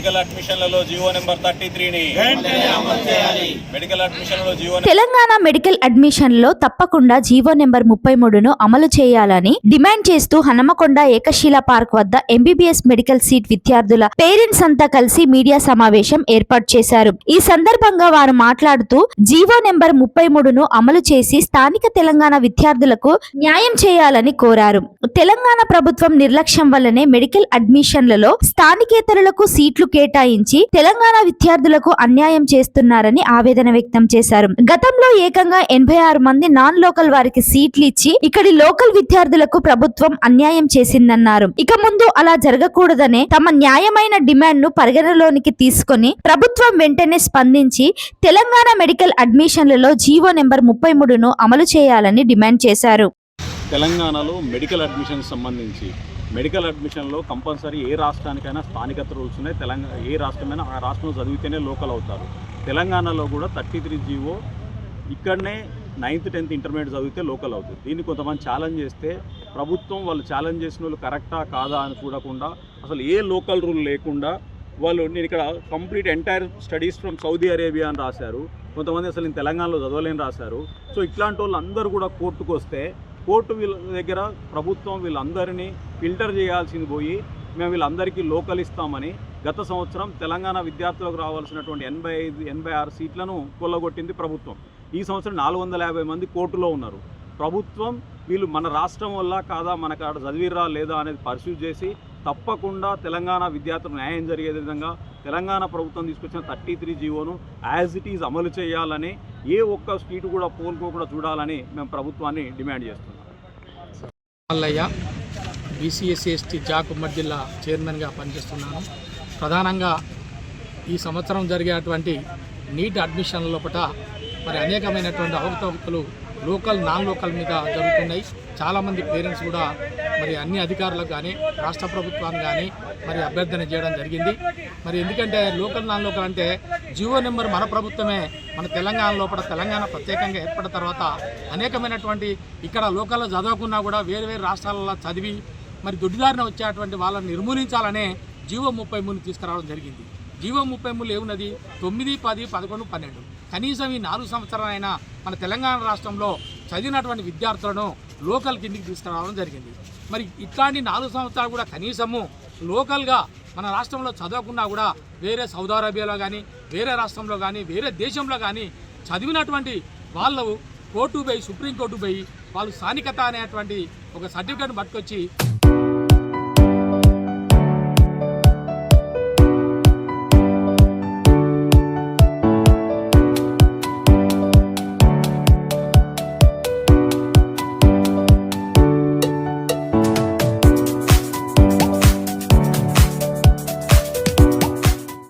Medical అడ్మిషన్లలో GO number thirty త్రీని medical అడ్మిషన్లలో జీవో తెలంగాణ మెడికల్ అడ్మిషన్లో తప్పకుండా జీవో నెంబర్ ముప్పై మూడును అమలు చేయాలని డిమాండ్ చేస్తూ హనుమకొండ ఏకశిల పార్క్ వద్ద ఎంబీబీఎస్ మెడికల్ సీట్ విద్యార్థుల పేరెంట్స్ అంతా కలిసి మీడియా సమావేశం ఏర్పాటు చేశారు. ఈ సందర్భంగా వారు మాట్లాడుతూ జీవో నెంబర్ ముప్పై మూడును అమలు చేసి స్థానిక తెలంగాణ విద్యార్థులకు న్యాయం చేయాలని కోరారు. తెలంగాణ ప్రభుత్వం నిర్లక్ష్యం వల్లనే మెడికల్ అడ్మిషన్లలో స్థానికేతరులకు సీట్లు కేటాయించి తెలంగాణ విద్యార్థులకు అన్యాయం చేస్తున్నారని ఆవేదన వ్యక్తం చేశారు. గతంలో ఏకంగా ఎనభై ఆరు మంది నాన్ లోకల్ వారికి సీట్లు ఇచ్చి ఇక్కడి లోకల్ విద్యార్థులకు ప్రభుత్వం అన్యాయం చేసిందన్నారు. ఇక ముందు అలా జరగకూడదనే తమ న్యాయమైన డిమాండ్ను పరిగణలోనికి తీసుకొని ప్రభుత్వం వెంటనే స్పందించి తెలంగాణ మెడికల్ అడ్మిషన్లలో జీవో నెంబర్ ముప్పై మూడును అమలు చేయాలని డిమాండ్ చేశారు. తెలంగాణలో మెడికల్ అడ్మిషన్ సంబంధించి మెడికల్ అడ్మిషన్లో కంపల్సరీ ఏ రాష్ట్రానికైనా స్థానికత రూల్స్ ఉన్నాయి. తెలంగాణ ఏ రాష్ట్రమైనా ఆ రాష్ట్రంలో చదివితేనే లోకల్ అవుతారు. తెలంగాణలో కూడా థర్టీ త్రీ జీవో ఇక్కడనే నైన్త్ టెన్త్ ఇంటర్మీడియట్ చదివితే లోకల్ అవుతుంది. దీన్ని కొంతమంది ఛాలెంజ్ చేస్తే ప్రభుత్వం వాళ్ళు ఛాలెంజ్ చేసిన వాళ్ళు కరెక్టా కాదా అని చూడకుండా అసలు ఏ లోకల్ రూల్ లేకుండా వాళ్ళు నేను ఇక్కడ complete entire studies from Saudi Arabia అని రాశారు. కొంతమంది అసలు నేను తెలంగాణలో చదవలేని రాశారు. సో ఇట్లాంటి వాళ్ళు అందరూ కూడా కోర్టుకు వస్తే కోర్టు వీళ్ళ దగ్గర ప్రభుత్వం వీళ్ళందరినీ ఫిల్టర్ చేయాల్సింది పోయి మేము వీళ్ళందరికీ లోకల్ ఇస్తామని గత సంవత్సరం తెలంగాణ విద్యార్థులకు రావాల్సినటువంటి ఎనభై ఐదు ఎనభై ఆరు సీట్లను కొల్లగొట్టింది ప్రభుత్వం. ఈ సంవత్సరం నాలుగు వందల యాభై మంది కోర్టులో ఉన్నారు. ప్రభుత్వం వీళ్ళు మన రాష్ట్రం వల్ల కాదా మనకు అక్కడ చదివిరా లేదా అనేది పరిశీలి చేసి తప్పకుండా తెలంగాణ విద్యార్థులకు న్యాయం జరిగే విధంగా తెలంగాణ ప్రభుత్వం తీసుకొచ్చిన థర్టీ త్రీ జీవోను యాజ్ ఇట్ ఈజ్ అమలు చేయాలని ఏ ఒక్క సీటు కూడా పోల్కోకుండా చూడాలని మేము ప్రభుత్వాన్ని డిమాండ్ చేస్తున్నాం. మల్లయ్య బీసీఎస్సీ ఎస్టీ జాక్ ఉమ్మడి జిల్లా చైర్మన్గా పనిచేస్తున్నాను. ప్రధానంగా ఈ సంవత్సరం జరిగేటువంటి నీట్ అడ్మిషన్ లోపల మరి అనేకమైనటువంటి అవకతవకలు లోకల్ నాన్ లోకల్ మీద జరుగుతున్నాయి. చాలామంది పేరెంట్స్ కూడా మరి అన్ని అధికారులకు కానీ రాష్ట్ర ప్రభుత్వాన్ని కానీ మరి అభ్యర్థన చేయడం జరిగింది. మరి ఎందుకంటే లోకల్ నాన్ లోకల్ అంటే జియో నెంబర్ మన ప్రభుత్వమే. మన తెలంగాణ లోపల తెలంగాణ ప్రత్యేకంగా ఏర్పడిన తర్వాత అనేకమైనటువంటి ఇక్కడ లోకల్లో చదవకున్నా కూడా వేరు వేరు రాష్ట్రాలలో చదివి మరి దొడ్డిదారిన వచ్చేటువంటి వాళ్ళని నిర్మూలించాలనే జీవో ముప్పై మూడు తీసుకురావడం జరిగింది. జీవో ముప్పై మూడు ఏమున్నది? తొమ్మిది పది పదకొండు పన్నెండు. కనీసం ఈ నాలుగు సంవత్సరాలైనా మన తెలంగాణ రాష్ట్రంలో చదివినటువంటి విద్యార్థులను లోకల్ కిందికి తీసుకురావడం జరిగింది. మరి ఇట్లాంటి నాలుగు సంవత్సరాలు కూడా కనీసము లోకల్గా మన రాష్ట్రంలో చదవకుండా కూడా వేరే సౌదీ అరేబియాలో కానీ వేరే రాష్ట్రంలో కానీ వేరే దేశంలో కానీ చదివినటువంటి వాళ్ళు కోర్టు పోయి సుప్రీంకోర్టు పోయి వాళ్ళు స్థానికత అనేటువంటి ఒక సర్టిఫికేట్ పట్టుకొచ్చి